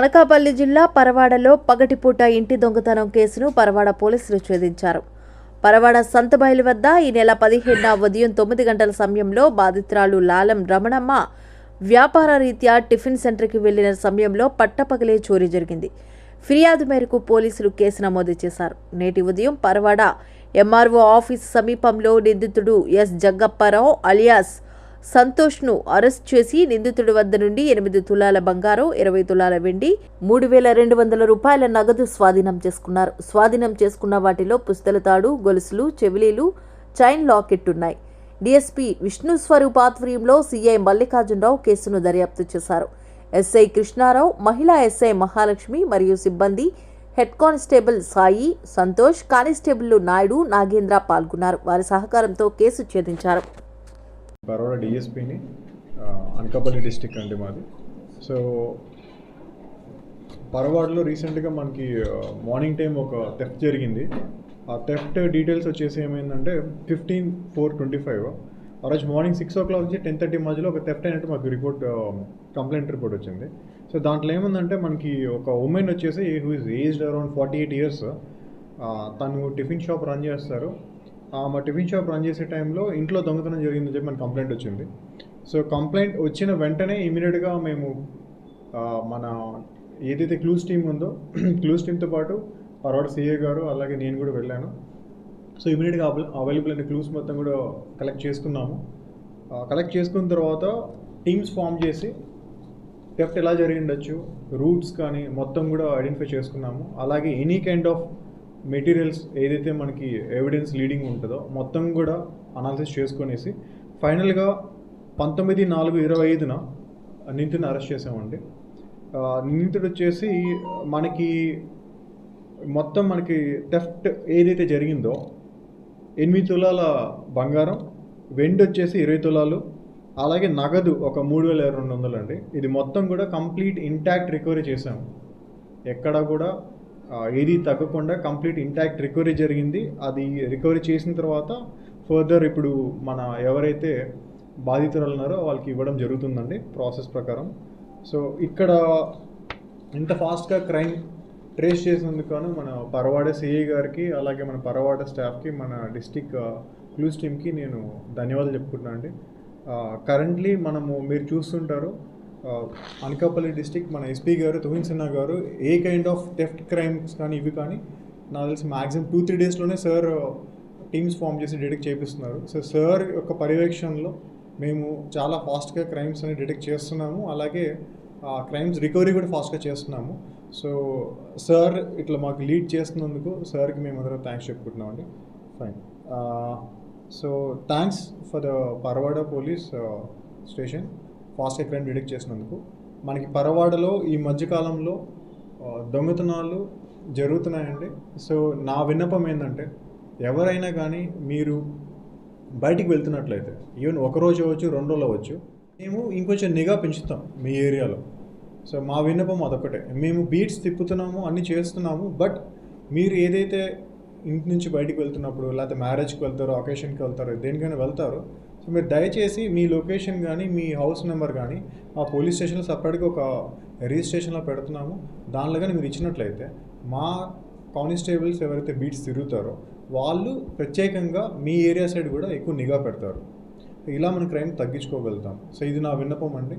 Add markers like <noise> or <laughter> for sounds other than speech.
అనకాపల్లి జిల్లా పరవాడలో పగటిపూట ఇంటి దొంగతనం కేసును పరవాడ పోలీసులు ఛేదించారు పరవాడ సంతబయలు వద్ద ఈ నెల పదిహేడున ఉదయం తొమ్మిది గంటల సమయంలో బాధితురాలు లాలం రమణమ్మ వ్యాపార రీత్యా టిఫిన్ సెంటర్కి వెళ్ళిన సమయంలో పట్టపగలే చోరీ జరిగింది. ఫిర్యాదు మేరకు పోలీసులు కేసు నమోదు చేశారు. నేటి ఉదయం పరవాడ ఎంఆర్ఓ ఆఫీస్ సమీపంలో నిందితుడు ఎస్ జగ్గప్పారావు అలియాస్ సంతోష్ను అరెస్ట్ చేసి నిందితుడి వద్ద నుండి ఎనిమిది తులాల బంగారం ఇరవై తులాల వెండి మూడు వేల రెండు వందల రూపాయల నగదు స్వాధీనం చేసుకున్నారు. స్వాధీనం చేసుకున్న వాటిలో పుస్తల తాడు గొలుసులు చెవిలీలు చైన్ లాకెట్ ఉన్నాయి. డీఎస్పీ విష్ణు స్వరూప్ ఆధ్వర్యంలో సీఐ మల్లికార్జునరావు కేసును దర్యాప్తు చేశారు. ఎస్ఐ కృష్ణారావు మహిళా ఎస్ఐ మహాలక్ష్మి మరియు సిబ్బంది head constable Sai Santosh constable Naidu Nagendra పాల్గొన్నారు. వారి సహకారంతో కేసు ఛేదించారు. బరోడా డిఎస్పిని అనకాపల్లి డిస్టిక్ అండి మాది. సో పరవాడలో రీసెంట్గా మనకి మార్నింగ్ టైం ఒక థెఫ్ట్ జరిగింది. ఆ థెఫ్ట్ డీటెయిల్స్ వచ్చేసి ఏమైందంటే ఫిఫ్టీన్ ఫోర్ ట్వంటీ ఫైవ్ ఆ రోజు మార్నింగ్ సిక్స్ ఓ క్లాక్ నుంచి టెన్ థర్టీ మధ్యలో ఒక థెఫ్ట్ అయినట్టు మాకు రిపోర్ట్ కంప్లైంట్ రిపోర్ట్ వచ్చింది. సో దాంట్లో ఏముందంటే మనకి ఒక ఉమెన్ వచ్చేసి who is aged around forty eight years తను టిఫిన్ షాప్ రన్ చేస్తారు. మా టిఫిన్ షాప్ రన్ చేసే టైంలో ఇంట్లో దొంగతనం జరిగిందని చెప్పి మనకు కంప్లైంట్ వచ్చింది. సో కంప్లైంట్ వచ్చిన వెంటనే ఇమీడియట్గా మేము మన ఏదైతే క్లూస్ టీమ్ ఉందో <clears throat> క్లూస్ టీమ్తో పాటు పర్వాడ సిఏ గారు అలాగే నేను కూడా వెళ్ళాను. సో ఇమీడియట్గా అవైలబుల్ అయిన క్లూస్ మొత్తం కూడా కలెక్ట్ చేసుకున్నాము. కలెక్ట్ చేసుకున్న తర్వాత టీమ్స్ ఫామ్ చేసి థెఫ్ట్ ఎలా జరిగిండొచ్చు రూట్స్ కానీ మొత్తం కూడా ఐడెంటిఫై చేసుకున్నాము. అలాగే ఎనీ కైండ్ ఆఫ్ మెటీరియల్స్ ఏదైతే మనకి ఎవిడెన్స్ లీడింగ్ ఉంటుందో మొత్తం కూడా అనాలిసిస్ చేసుకునేసి ఫైనల్గా పంతొమ్మిది నాలుగు ఇరవై ఐదున నిందితుని అరెస్ట్ చేసామండి నిందితుడు వచ్చేసి మనకి మొత్తం మనకి థెఫ్ట్ ఏదైతే జరిగిందో ఎనిమిది తులాల బంగారం వెండి వచ్చేసి ఇరవై తులాలు అలాగే నగదు ఒక మూడు వేల రెండు వందలు అండి ఇది మొత్తం కూడా కంప్లీట్ ఇంటాక్ట్ రికవరీ చేసాము ఎక్కడ కూడా ఏది తగ్గకుండా కంప్లీట్ ఇంటాక్ట్ రికవరీ జరిగింది. అది రికవరీ చేసిన తర్వాత ఫర్దర్ ఇప్పుడు మన ఎవరైతే బాధితురాలు ఉన్నారో వాళ్ళకి ఇవ్వడం జరుగుతుందండి ప్రాసెస్ ప్రకారం. సో ఇక్కడ ఇంత ఫాస్ట్గా క్రైమ్ ట్రేస్ చేసినందుకు మన పరవాడ సిఐ గారికి అలాగే మన పరవాడ స్టాఫ్కి మన డిస్టిక్ క్లూస్ టీమ్కి నేను ధన్యవాదాలు చెప్పుకుంటున్నాను అండి కరెంట్లీ మనము మీరు చూస్తుంటారు. Uh, అనకాపల్లి డిస్టిక్ మన ఎస్పీ గారు తుహిన్ సిన్హా గారు a kind of theft crimes కానీ ఇవి కానీ నాకు తెలిసి మ్యాక్సిమం టూ త్రీ డేస్లోనే సార్ టీమ్స్ ఫామ్ చేసి డిటెక్ట్ చేపిస్తున్నారు. సో సార్ యొక్క పర్యవేక్షణలో మేము చాలా ఫాస్ట్గా క్రైమ్స్ అని డిటెక్ట్ చేస్తున్నాము. అలాగే uh, క్రైమ్స్ రికవరీ కూడా ఫాస్ట్గా చేస్తున్నాము. సో సార్ ఇట్లా మాకు లీడ్ చేస్తున్నందుకు సార్కి మేము అందరం థ్యాంక్స్ చెప్పుకుంటున్నాం అండి. Fine so thanks for the Paravada police station ఫాస్ట్గా క్రైమ్ డిటెక్ట్ చేసినందుకు మనకి పరవాడలో ఈ మధ్యకాలంలో దొంగతనాలు జరుగుతున్నాయండి. సో నా విన్నపం ఏంటంటే ఎవరైనా కానీ మీరు బయటికి వెళ్తున్నట్లయితే ఈవెన్ ఒక రోజు అవ్వచ్చు రెండు రోజులు అవ్వచ్చు మేము ఇంకొంచెం నిఘా పెంచుతాం మీ ఏరియాలో. సో మా విన్నపం అదొకటే మేము బీట్స్ తిప్పుతున్నాము అన్నీ చేస్తున్నాము బట్ మీరు ఏదైతే ఇంటి నుంచి బయటికి వెళ్తున్నప్పుడు లేకపోతే మ్యారేజ్కి వెళ్తారో అకేషన్కి వెళ్తారో దేనికైనా వెళ్తారో సో మీరు దయచేసి మీ లొకేషన్ కానీ మీ హౌస్ నెంబర్ కానీ మా పోలీస్ స్టేషన్లో సపరేట్గా ఒక రిజిస్ట్రేషన్లో పెడుతున్నాము. దానిలో కానీ మీరు ఇచ్చినట్లయితే మా కానిస్టేబుల్స్ ఎవరైతే బీట్స్ తిరుగుతారో వాళ్ళు ప్రత్యేకంగా మీ ఏరియా సైడ్ కూడా ఎక్కువ నిఘా పెడతారు. ఇలా మన క్రైమ్ తగ్గించుకోగలుగుతాం. సో ఇది నా విన్నపం అండి.